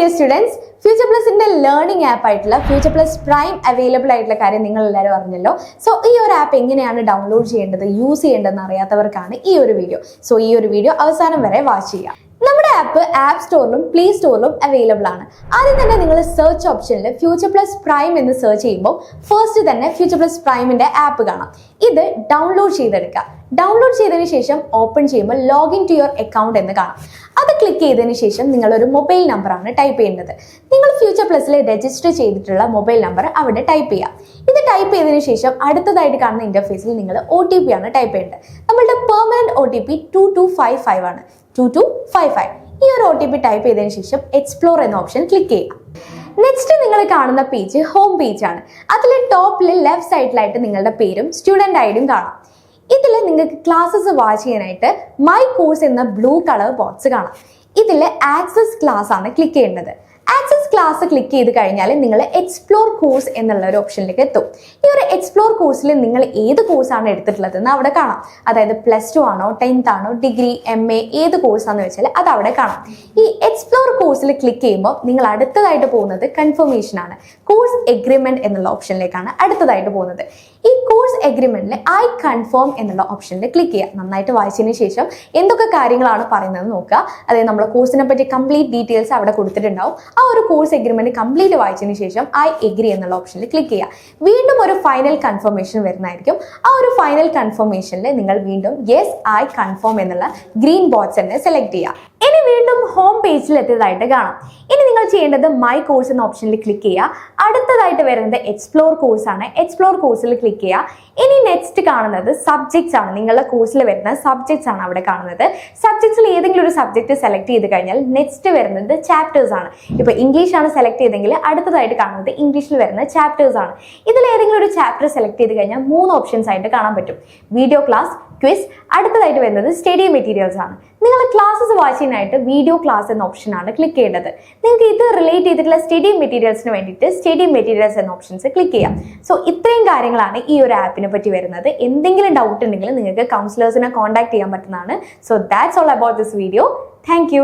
Dear students future പ്ലസിന്റെ learning app ആയിട്ടുള്ള future plus prime available ആയിട്ടുള്ള കാര്യം നിങ്ങൾ എല്ലാവരും അറിഞ്ഞല്ലോ. സോ ഈ ഒരു ആപ്പ് എങ്ങനെയാണ് ഡൗൺലോഡ് ചെയ്യേണ്ടത് യൂസ് ചെയ്യേണ്ടതെന്ന് അറിയാത്തവർക്കാണ് ഈ ഒരു വീഡിയോ സോ ഈ ഒരു വീഡിയോ അവസാനം വരെ വാച്ച് ചെയ്യാം നമ്മുടെ ആപ്പ് ആപ്പ് സ്റ്റോറിലും പ്ലേ സ്റ്റോറിലും അവൈലബിൾ ആണ്. ആദ്യം തന്നെ നിങ്ങൾ സെർച്ച് ഓപ്ഷനിൽ ഫ്യൂച്ചർ പ്ലസ് പ്രൈം എന്ന് സെർച്ച് ചെയ്യുമ്പോൾ ഫസ്റ്റ് തന്നെ ഫ്യൂച്ചർ പ്ലസ് പ്രൈമിന്റെ ആപ്പ് കാണാം. ഇത് ഡൗൺലോഡ് ചെയ്തെടുക്കുക. ഡൗൺലോഡ് ചെയ്തതിന് ശേഷം ഓപ്പൺ ചെയ്യുമ്പോൾ ലോഗിൻ ടു യുവർ അക്കൗണ്ട് എന്ന് കാണാം. അത് ക്ലിക്ക് ചെയ്തതിന് ശേഷം നിങ്ങൾ ഒരു മൊബൈൽ നമ്പറാണ് ടൈപ്പ് ചെയ്യേണ്ടത്. നിങ്ങൾ ഫ്യൂച്ചർ പ്ലസ്സിൽ രജിസ്റ്റർ ചെയ്തിട്ടുള്ള മൊബൈൽ നമ്പർ അവിടെ ടൈപ്പ് ചെയ്യാം. ഇത് ടൈപ്പ് ചെയ്തതിന് ശേഷം അടുത്തതായിട്ട് കാണുന്ന ഇന്റർഫേസിൽ നിങ്ങൾ ഒ ടി പി ആണ് ടൈപ്പ് ചെയ്യേണ്ടത്. നമ്മളുടെ permanent O T P two two five five ആണ്. ടു ടു ഫൈവ് ഫൈവ് ഈ ഒരു ഒ ടി പി ടൈപ്പ് ചെയ്തതിന് ശേഷം എക്സ്പ്ലോർ എന്ന ഓപ്ഷൻ ക്ലിക്ക് ചെയ്യുക നെക്സ്റ്റ് നിങ്ങൾ കാണുന്ന പേജ് ഹോം പേജ് ആണ്. അതിൽ ടോപ്പിൽ ലെഫ്റ്റ് സൈഡിലായിട്ട് നിങ്ങളുടെ പേരും സ്റ്റുഡന്റ് ഐഡിയും കാണാം. ഇതിൽ നിങ്ങൾക്ക് ക്ലാസ്സസ് വാച്ച് ചെയ്യാനായിട്ട് മൈ കോഴ്സ് എന്ന ബ്ലൂ കളർ ബോക്സ് കാണാം. ഇതിൽ ആക്സസ് ക്ലാസ് ആണ് ക്ലിക്ക് ചെയ്യേണ്ടത്. ആക്സസ് ക്ലാസ് ക്ലിക്ക് ചെയ്ത് കഴിഞ്ഞാൽ നിങ്ങൾ എക്സ്പ്ലോർ കോഴ്സ് എന്നുള്ള ഒരു ഓപ്ഷനിലേക്ക് എത്തും. ഈ ഒരു എക്സ്പ്ലോർ കോഴ്സിൽ നിങ്ങൾ ഏത് കോഴ്സാണ് എടുത്തിട്ടുള്ളത് എന്ന് അവിടെ കാണാം. അതായത് പ്ലസ് ടു ആണോ ടെൻത്ത് ആണോ ഡിഗ്രി എം എ ഏത് കോഴ്സാണെന്ന് വെച്ചാൽ അത് അവിടെ കാണാം. ഈ എക്സ്പ്ലോർ കോഴ്സിൽ ക്ലിക്ക് ചെയ്യുമ്പോൾ നിങ്ങൾ അടുത്തതായിട്ട് പോകുന്നത് കൺഫർമേഷൻ ആണ്. കോഴ്സ് എഗ്രിമെന്റ് എന്നുള്ള ഓപ്ഷനിലേക്കാണ് അടുത്തതായിട്ട് പോകുന്നത്. ഈ കോഴ്സ് എഗ്രിമെന്റിൽ ഐ കൺഫേം എന്നുള്ള ഓപ്ഷനിൽ ക്ലിക്ക് ചെയ്യുക. നന്നായിട്ട് വായിച്ചതിന് ശേഷം എന്തൊക്കെ കാര്യങ്ങളാണ് പറയുന്നത് നോക്കുക. അതായത് നമ്മുടെ കോഴ്സിനെ പറ്റി കംപ്ലീറ്റ് ഡീറ്റെയിൽസ് അവിടെ കൊടുത്തിട്ടുണ്ടാവും. ആ ഒരു കോഴ്സ് എഗ്രിമെന്റ് കംപ്ലീറ്റ് വായിച്ചതിന് ശേഷം ഐ എഗ്രി എന്നുള്ള ഓപ്ഷനിൽ ക്ലിക്ക് ചെയ്യുക. വീണ്ടും ഒരു ഫൈനൽ കൺഫർമേഷൻ വരുന്നതായിരിക്കും. ആ ഒരു ഫൈനൽ കൺഫർമേഷനിൽ നിങ്ങൾ വീണ്ടും യെസ് ഐ കൺഫേം എന്നുള്ള ഗ്രീൻ തന്നെ സെലക്ട് ചെയ്യുക. ഇനി വീണ്ടും ഹോം പേജിൽ എത്തിയതായിട്ട് കാണാം. ഇനി നിങ്ങൾ ചെയ്യേണ്ടത് മൈ കോഴ്സ് എന്ന ഓപ്ഷനിൽ ക്ലിക്ക് ചെയ്യുക. അടുത്തതായിട്ട് വരുന്നത് എക്സ്പ്ലോർ കോഴ്സ് ആണ്. എക്സ്പ്ലോർ കോഴ്സിൽ ക്ലിക്ക് ചെയ്യുക. ഇനി നെക്സ്റ്റ് കാണുന്നത് സബ്ജക്ട്സ് ആണ്. നിങ്ങളുടെ കോഴ്സിൽ വരുന്ന സബ്ജക്ട്സ് ആണ് അവിടെ കാണുന്നത്. സബ്ജക്ട്സിൽ ഏതെങ്കിലും ഒരു സബ്ജക്ട് സെലക്ട് ചെയ്ത് കഴിഞ്ഞാൽ നെക്സ്റ്റ് വരുന്നത് ചാപ്റ്റേഴ്സ് ആണ്. ഇപ്പൊ ഇംഗ്ലീഷ് ആണ് സെലക്ട് ചെയ്തെങ്കിൽ അടുത്തതായിട്ട് കാണുന്നത് ഇംഗ്ലീഷിൽ വരുന്ന ചാപ്റ്റേഴ്സ് ആണ്. ഇതിൽ ഏതെങ്കിലും ഒരു ചാപ്റ്റർ സെലക്ട് ചെയ്ത് കഴിഞ്ഞാൽ മൂന്ന് ഓപ്ഷൻസ് ആയിട്ട് കാണാൻ പറ്റും. വീഡിയോ ക്ലാസ് ക്വിസ് അടുത്തതായിട്ട് വരുന്നത് സ്റ്റഡി മെറ്റീരിയൽസ് ആണ്. നിങ്ങൾ ക്ലാസ്സസ് വാച്ച് ചെയ്യാനായിട്ട് വീഡിയോ ക്ലാസ് എന്ന ഓപ്ഷനാണ് ക്ലിക്ക് ചെയ്യേണ്ടത്. നിങ്ങൾക്ക് ഇത് റിലേറ്റ് ചെയ്തിട്ടുള്ള സ്റ്റഡി മെറ്റീരിയൽസിന് വേണ്ടിയിട്ട് സ്റ്റഡി മെറ്റീരിയൽസ് എന്ന ഓപ്ഷൻസ് ക്ലിക്ക് ചെയ്യാം. സോ ഇത്രയും കാര്യങ്ങളാണ് ഈ ഒരു ആപ്പിനെ പറ്റി വരുന്നത്. എന്തെങ്കിലും ഡൗട്ട് ഉണ്ടെങ്കിൽ നിങ്ങൾക്ക് കൗൺസിലേഴ്സിനെ കോൺടാക്ട് ചെയ്യാൻ പറ്റുന്നതാണ്. So that's all about this video thank